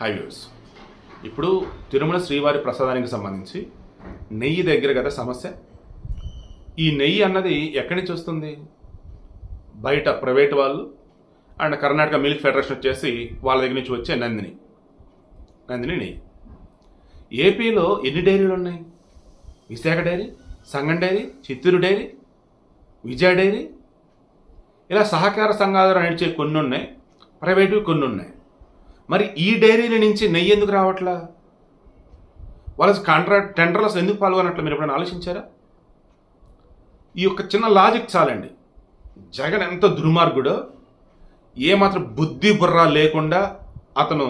Highways ఇప్పుడు తిరుమల శ్రీవారి ప్రసాదానికి సంబంధించి నెయ్యి దగ్గర కదా సమస్య. ఈ నెయ్యి అన్నది ఎక్కడి నుంచి వస్తుంది? బయట ప్రైవేట్ వాళ్ళు అండ్ కర్ణాటక మిల్క్ ఫెడరేషన్ వచ్చేసి వాళ్ళ దగ్గర నుంచి వచ్చే నందిని. నందిని నెయ్యి. ఏపీలో ఎన్ని డైరీలు ఉన్నాయి? Visakha dairy Sangam dairy Chittoor dairy Vijaya dairy? ఇలా సహకార సంఘాలు నడిచే కొన్ని ఉన్నాయి ప్రైవేటు కొన్ని ఉన్నాయి. మరి ఈ డైరీల నుంచి నెయ్యి ఎందుకు రావట్లా? వాళ్ళ కాంట్రాక్ట్ టెండర్లస్ ఎందుకు పాల్గొనట్లు మీరు ఎప్పుడైనా ఆలోచించారా? ఈ యొక్క చిన్న లాజిక్ చాలండి. జగన్ ఎంత దుర్మార్గుడో ఏమాత్రం బుద్ధి బుర్ర లేకుండా అతను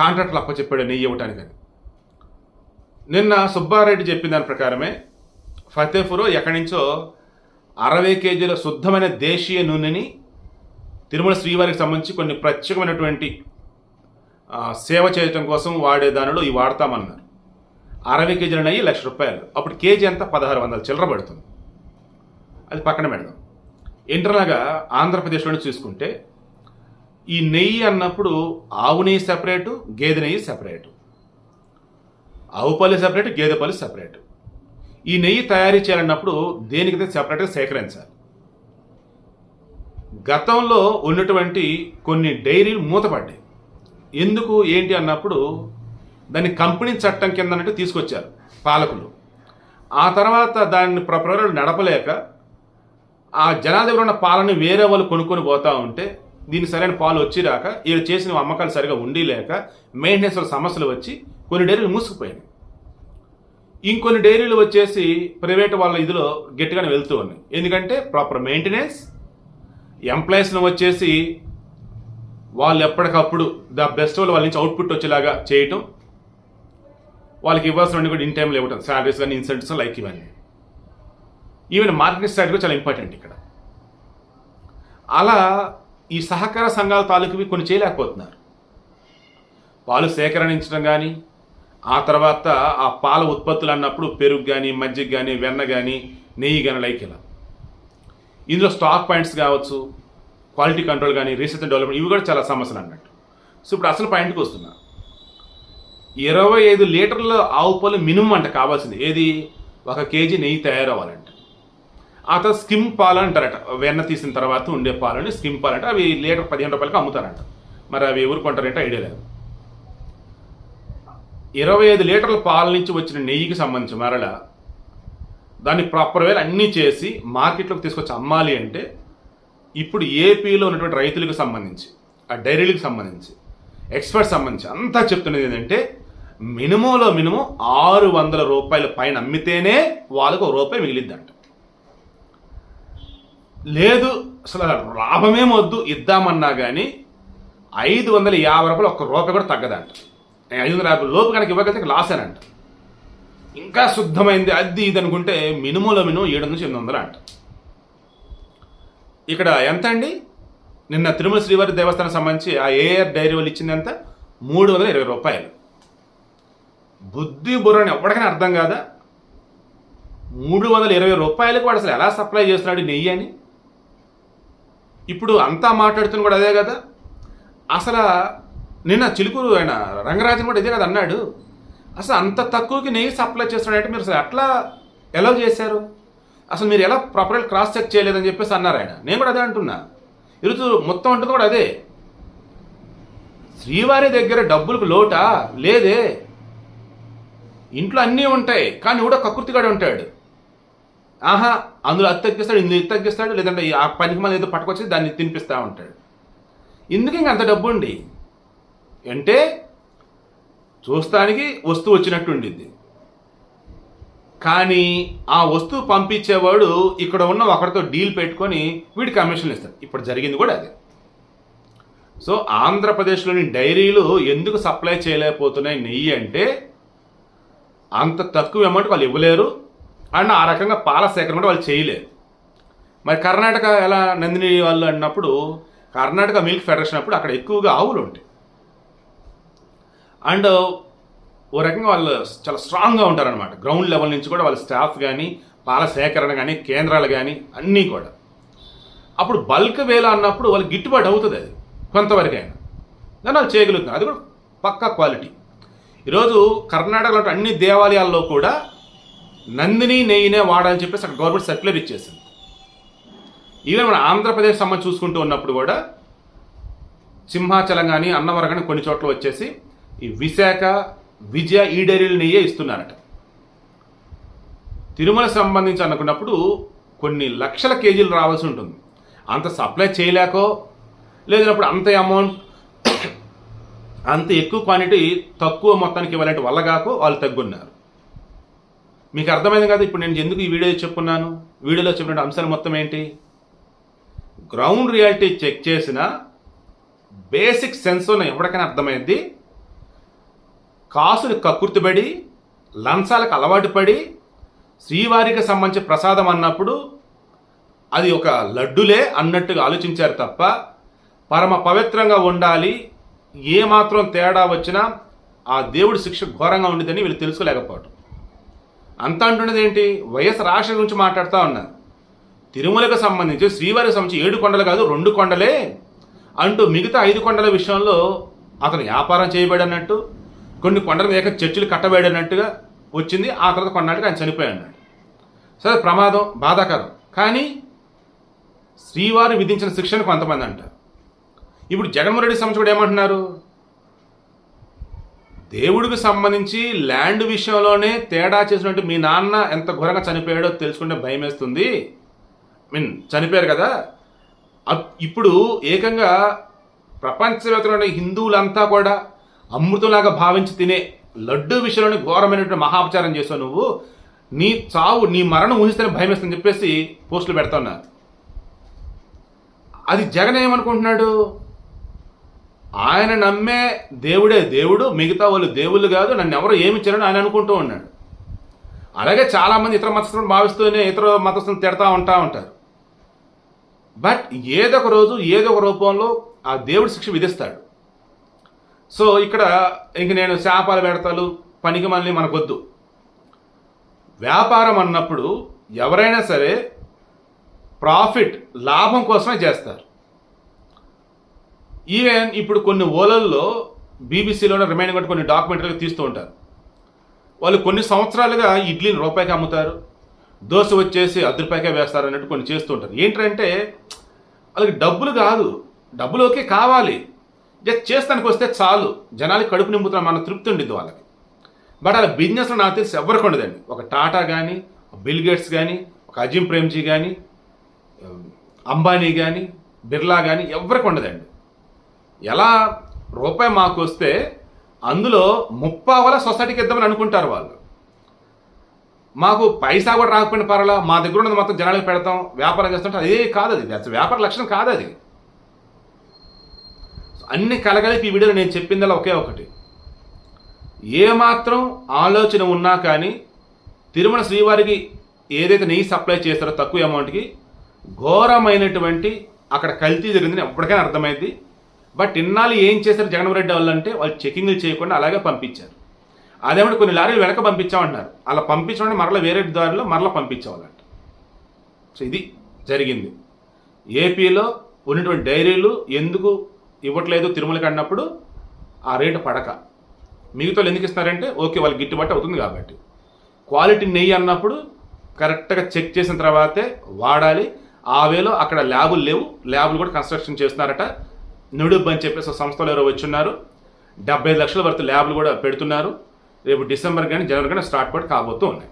కాంట్రాక్ట్లు అప్పచెప్పాడు నెయ్యి ఇవ్వటానికని. నిన్న సుబ్బారెడ్డి చెప్పిన దాని ప్రకారమే ఫతేపూర్ ఎక్కడి నుంచో అరవై కేజీల శుద్ధమైన దేశీయ నూనెని తిరుమల శ్రీవారికి సంబంధించి కొన్ని ప్రత్యేకమైనటువంటి సేవ చేయటం కోసం వాడే దానిలో ఇవి వాడతామన్నారు. అరవై కేజీలు నెయ్యి లక్ష రూపాయలు. అప్పుడు కేజీ ఎంత? పదహారు వందలు. చిల్లర పడుతుంది. అది పక్కన పెడదాం. ఇంటర్నల్గా ఆంధ్రప్రదేశ్లోనే చూసుకుంటే ఈ నెయ్యి అన్నప్పుడు ఆవు నెయ్యి సెపరేటు గేదె నెయ్యి సెపరేటు. ఆవు పల్లి సెపరేట్ గేదె పల్లి సెపరేట్. ఈ నెయ్యి తయారీ చేయాలన్నప్పుడు దేనికైతే సెపరేట్గా సేకరించాలి? గతంలో ఉన్నటువంటి కొన్ని డైరీలు మూతపడ్డాయి. ఎందుకు ఏంటి అన్నప్పుడు దాన్ని కంపెనీ చట్టం కింద అన్నట్టు తీసుకొచ్చారు పాలకులు. ఆ తర్వాత దాన్ని ప్రపరలు నడపలేక ఆ జనాల దగ్గర ఉన్న పాలని వేరే వాళ్ళు కొనుక్కొని పోతా ఉంటే దీనికి సరైన పాలు వచ్చిరాక వీళ్ళు చేసిన అమ్మకాలు సరిగా ఉండి లేక మెయింటెనెన్స్ సమస్యలు వచ్చి కొన్ని డైరీలు మూసుకుపోయినాయి. ఇంకొన్ని డైరీలు వచ్చేసి ప్రైవేట్ వాళ్ళ ఇదిలో గట్టిగానే వెళ్తూ ఉన్నాయి. ఎందుకంటే ప్రాపర్ మెయింటెనెన్స్ ఎంప్లాయీస్ని వచ్చేసి వాళ్ళు ఎప్పటికప్పుడు ద బెస్ట్ వాళ్ళ నుంచి అవుట్పుట్ వచ్చేలాగా చేయటం. వాళ్ళకి ఇవ్వాల్సిన కూడా ఇన్ టైంలో ఇవ్వటం. శాలరీస్ కానీ ఇన్సెంటివ్స్ లైక్ ఇవన్నీ. ఈవెన్ మార్కెట్ స్ట్రాటజీ చాలా ఇంపార్టెంట్ ఇక్కడ. అలా ఈ సహకార సంఘాల తాలూకువి కొన్ని చేయలేకపోతున్నారు. పాలు సేకరించడం కానీ ఆ తర్వాత ఆ పాల ఉత్పత్తులు అన్నప్పుడు పెరుగు కానీ మజ్జిగ కానీ వెన్న కానీ నెయ్యి కానీ లైక్ ఇలా. ఇందులో స్టాక్ పాయింట్స్ కావచ్చు క్వాలిటీ కంట్రోల్ కానీ రీసెర్చ్ డెవలప్మెంట్ ఇవి కూడా చాలా సమస్యలు అన్నట్టు. సో ఇప్పుడు అసలు పాయింట్కి వస్తున్నా. ఇరవై ఐదు లీటర్ల ఆవు పాలు మినిమం అంట కావాల్సింది. ఏది? ఒక కేజీ నెయ్యి తయారవ్వాలంట. ఆ తర్వాత స్కిమ్ పాలు అంటారట. వెన్న తీసిన తర్వాత ఉండే పాలని స్కిమ్ పాలు అంటే అవి లీటర్ పదిహేను రూపాయలకి అమ్ముతారంట. మరి అవి ఎవరు కొంటారంటే ఐడియా లేదు. ఇరవై ఐదు లీటర్ల పాల నుంచి వచ్చిన నెయ్యికి సంబంధించి మరల దాన్ని ప్రాపర్ వేలు అన్నీ చేసి మార్కెట్లోకి తీసుకొచ్చి అమ్మాలి అంటే ఇప్పుడు ఏపీలో ఉన్నటువంటి రైతులకు సంబంధించి ఆ డైరీలకు సంబంధించి ఎక్స్పర్ట్స్ సంబంధించి అంతా చెప్తున్నది ఏంటంటే మినిమంలో మినిమం ఆరు వందల రూపాయల పైన అమ్మితేనే వాళ్ళకు ఒక రూపాయి మిగిలిద్దంట. లేదు అసలు లాభమేం వద్దు ఇద్దామన్నా కానీ ఐదు వందల యాభై రూపాయలు ఒక్క రూపాయి కూడా తగ్గదంట. ఐదు వందల యాభై లోపు కనుక ఇవ్వగలిగితే అంట ఇంకా శుద్ధమైంది అది ఇది అనుకుంటే మినిమంలో మినిమం ఏడు నుంచి ఎనిమిది వందలు అంట. ఇక్కడ ఎంత అండి నిన్న తిరుమల శ్రీవారి దేవస్థానం సంబంధించి ఆ ఏఆర్ డైరీ వాళ్ళు ఇచ్చింది ఎంత? మూడు వందల ఇరవై రూపాయలు. బుద్ధి బుర్రని ఎవరికైనా అర్థం కాదా? మూడు వందల ఇరవై రూపాయలకు వాడు అసలు ఎలా సప్లై చేస్తున్నాడు నెయ్యి అని? ఇప్పుడు అంతా మాట్లాడుతున్న కూడా అదే కదా? అసలు నిన్న చిలుకూరు ఆయన రంగరాజన్ కూడా ఇదే కదా అన్నాడు. అసలు అంత తక్కువకి నెయ్యి సప్లై చేస్తున్నాడంటే మీరు అసలు అట్లా ఎలా చేశారు? అసలు మీరు ఎలా ప్రాపర్గా క్రాస్ చెక్ చేయలేదని చెప్పేసి అన్నారు ఆయన. నేను కూడా అదే అంటున్నా. ఇరుతు మొత్తం అంటుంది కూడా అదే. శ్రీవారి దగ్గర డబ్బులకు లోటా? లేదే. ఇంట్లో అన్నీ ఉంటాయి కానీ కూడా కకృతిగాడు ఉంటాడు. ఆహా అందులో అది తగ్గిస్తాడు ఇందులో ఇది తగ్గిస్తాడు లేదంటే ఆ పనికి మళ్ళీ ఏదో పట్టుకొచ్చి దాన్ని తినిపిస్తూ ఉంటాడు. ఎందుకు ఇంక అంత డబ్బు ఉండి? అంటే చూస్తానికి వస్తువు వచ్చినట్టు ఉండిద్ది. కానీ ఆ వస్తువు పంపించేవాడు ఇక్కడ ఉన్న ఒకరితో డీల్ పెట్టుకొని వీడి కమిషన్లు ఇస్తాడు ఇప్పుడు జరిగింది కూడా అదే. సో ఆంధ్రప్రదేశ్లోని డైరీలు ఎందుకు సప్లై చేయలేకపోతున్నాయి? నెయ్యి అంటే అంత తక్కువ అమౌంట్ వాళ్ళు ఇవ్వలేరు. అండ్ ఆ రకంగా పాల సేకరణ కూడా వాళ్ళు చేయలేరు. మరి కర్ణాటక ఎలా నందిని వాళ్ళు అన్నప్పుడు కర్ణాటక మిల్క్ ఫెడరేషన్ అప్పుడు అక్కడ ఎక్కువగా ఆవులు ఉంటాయి. అండ్ ఓ రకంగా వాళ్ళు చాలా స్ట్రాంగ్గా ఉంటారనమాట గ్రౌండ్ లెవెల్ నుంచి కూడా వాళ్ళ స్టాఫ్ కానీ పాల సేకరణ కానీ కేంద్రాలు కానీ అన్నీ కూడా. అప్పుడు బల్క్ వేల అన్నప్పుడు వాళ్ళకి గిట్టుబాటు అవుతుంది అది కొంతవరకైనా. దాన్ని వాళ్ళు చేయగలుగుతున్నారు. అది కూడా పక్కా క్వాలిటీ ఈరోజు కర్ణాటకలో అన్ని దేవాలయాల్లో కూడా నందిని నెయ్యినే వాడాలని చెప్పేసి అక్కడ గవర్నమెంట్ సర్క్యులర్ ఇచ్చేసింది. ఈవెన్ మన ఆంధ్రప్రదేశ్ సంబంధం చూసుకుంటూ ఉన్నప్పుడు కూడా సింహాచలం కానీ అన్నవరం కానీ కొన్ని చోట్ల వచ్చేసి ఈ విశాఖ విజయ ఈ డైరీలు నెయ్యే ఇస్తున్నారట. తిరుమల సంబంధించి అనుకున్నప్పుడు కొన్ని లక్షల కేజీలు రావాల్సి ఉంటుంది. అంత సప్లై చేయలేకో లేదన్నప్పుడు అంత అమౌంట్ అంత ఎక్కువ క్వాంటిటీ తక్కువ మొత్తానికి ఇవ్వాలంటే వల్లగాకో వాళ్ళు తగ్గున్నారు. మీకు అర్థమైంది కదా ఇప్పుడు నేను ఎందుకు ఈ వీడియో చెప్పుకున్నాను వీడియోలో చెప్పిన అంశాలు మొత్తం ఏంటి? గ్రౌండ్ రియాలిటీ చెక్ చేసిన బేసిక్ సెన్స్ ఉన్న ఎవరికైనా అర్థమైంది? కాసులు కక్కుర్తిపడి లంచాలకు అలవాటు పడి శ్రీవారికి సంబంధించి ప్రసాదం అన్నప్పుడు అది ఒక లడ్డులే అన్నట్టుగా ఆలోచించారు తప్ప పరమ పవిత్రంగా ఉండాలి ఏ మాత్రం తేడా వచ్చినా ఆ దేవుడి శిక్ష ఘోరంగా ఉండేదని వీళ్ళు తెలుసుకోలేకపోవటం. అంత అంటున్నది ఏంటి? వైఎస్ రాష్ట్ర గురించి మాట్లాడుతూ ఉన్నారు తిరుమలకు సంబంధించి శ్రీవారికి సంబంధించి ఏడు కొండలు కాదు రెండు కొండలే అంటూ మిగతా ఐదు కొండల విషయంలో అతను వ్యాపారం చేయబడినట్టు కొన్ని కొండల మీద చర్చిలు కట్టబడినట్టుగా వచ్చింది. ఆ తర్వాత కొన్నాళ్ళకి ఆయన చనిపోయి అన్నాడు సరే ప్రమాదం బాధాకరం. కానీ శ్రీవారు విధించిన శిక్షను కొంతమంది అంటారు. ఇప్పుడు జగన్మోహన్ రెడ్డి సంబంధించి కూడా ఏమంటున్నారు? దేవుడికి సంబంధించి ల్యాండ్ విషయంలోనే తేడా చేసినట్టు మీ నాన్న ఎంత ఘోరంగా చనిపోయాడో తెలుసుకుంటే భయం వేస్తుంది మీన్ చనిపోయారు కదా. అప్- ఇప్పుడు ఏకంగా ప్రపంచవ్యాప్తంగా హిందువులంతా కూడా అమృతంలాగా భావించి తినే లడ్డు విషయంలోని ఘోరమైనటువంటి మహాపచారం చేసావు నువ్వు. నీ చావు నీ మరణం ఊహిస్తేనే భయం వేస్తుందని చెప్పేసి పోస్టులు పెడుతున్నారు అది జగన్ ఏమనుకుంటున్నాడు? ఆయన నమ్మే దేవుడే దేవుడు మిగతా వాళ్ళు దేవుళ్ళు కాదు నన్ను ఎవరు ఏమి చేయరని ఆయన అనుకుంటూ ఉన్నాడు. అలాగే చాలామంది ఇతర మతస్థులను భావిస్తూనే ఇతర మతస్థులను తిడతా ఉంటా ఉంటారు. బట్ ఏదో ఒక రోజు ఏదో ఒక రూపంలో ఆ దేవుడు శిక్ష విధిస్తాడు. సో ఇక్కడ ఇంక నేను శాపాలు పెడతాలు పనికి మళ్ళీ మనకొద్దు. వ్యాపారం అన్నప్పుడు ఎవరైనా సరే ప్రాఫిట్ లాభం కోసమే చేస్తారు. ఈవెన్ ఇప్పుడు కొన్ని ఓలల్లో బీబీసీలోనే రిమైనింగ్ కూడా కొన్ని డాక్యుమెంటరీలు తీస్తూ ఉంటారు. వాళ్ళు కొన్ని సంవత్సరాలుగా ఇడ్లీని రూపాయికి అమ్ముతారు దోశ వచ్చేసి అర్ధ రూపాయకే వేస్తారు అన్నట్టు కొన్ని చేస్తూ ఉంటారు. ఏంటంటే వాళ్ళకి డబ్బులు కాదు డబ్బులు ఓకే కావాలి. జస్ట్ చేస్తానికి వస్తే చాలు. జనాలకి కడుపు నింపుతున్న మన తృప్తి ఉండిద్ది వాళ్ళకి. బట్ అలా బిజినెస్లో నాకు తెలిసి ఎవరికి ఉండదండి. ఒక టాటా కానీ బిల్ గేట్స్ కానీ ఒక అజిమ్ ప్రేమ్జీ కానీ అంబానీ కానీ బిర్లా కానీ ఎవరికి ఉండదండి. ఎలా రూపాయి మాకు వస్తే అందులో ముప్పావల సొసైటీకి ఇద్దామని అనుకుంటారు వాళ్ళు. మాకు పైసా కూడా రాకపోయిన పర్వాలా మా దగ్గర ఉన్నది మొత్తం జనాలకు పెడతాం వ్యాపారం చేస్తుంటే అదే కాదు అది. వ్యాపార లక్షణం కాదు అది. అన్ని కలగలిపి ఈ వీడియోలో నేను చెప్పిందల్లా ఒకే ఒకటి. ఏమాత్రం ఆలోచన ఉన్నా కానీ తిరుమల శ్రీవారికి ఏదైతే నెయ్యి సప్లై చేస్తారో తక్కువ అమౌంట్కి ఘోరమైనటువంటి అక్కడ కల్తీ జరిగిందని ఎప్పటికైనా అర్థమైంది. బట్ ఇన్నాళ్ళు ఏం చేశారు జగన్మోహన్ రెడ్డి వాళ్ళు అంటే వాళ్ళు చెకింగ్లు చేయకుండా అలాగే పంపించారు. అదేమంటే కొన్ని లారీలు వెనక పంపించామంటున్నారు. అలా పంపించడం మరలా వేరే దారిలో మరలా పంపించేవాళ్ళంట సో ఇది జరిగింది. ఏపీలో ఉన్నటువంటి డైరీలు ఎందుకు ఇవ్వట్లేదు తిరుమలకి అన్నప్పుడు ఆ రేటు పడక. మిగతా వాళ్ళు ఎందుకు ఇస్తున్నారంటే ఓకే వాళ్ళకి గిట్టుబాటు అవుతుంది కాబట్టి. క్వాలిటీ నెయ్యి అన్నప్పుడు కరెక్ట్గా చెక్ చేసిన తర్వాతే వాడాలి. ఆ వేలో అక్కడ ల్యాబులు లేవు. ల్యాబులు కూడా కన్స్ట్రక్షన్ చేస్తున్నారట. నుడుబ్ అని చెప్పేసి సంస్థలు ఎవరో వచ్చున్నారు. డెబ్బై లక్షల వరకు ల్యాబులు కూడా పెడుతున్నారు. రేపు డిసెంబర్ కానీ జనవరి కానీ స్టార్ట్ కూడా కాబోతూ ఉన్నాయి.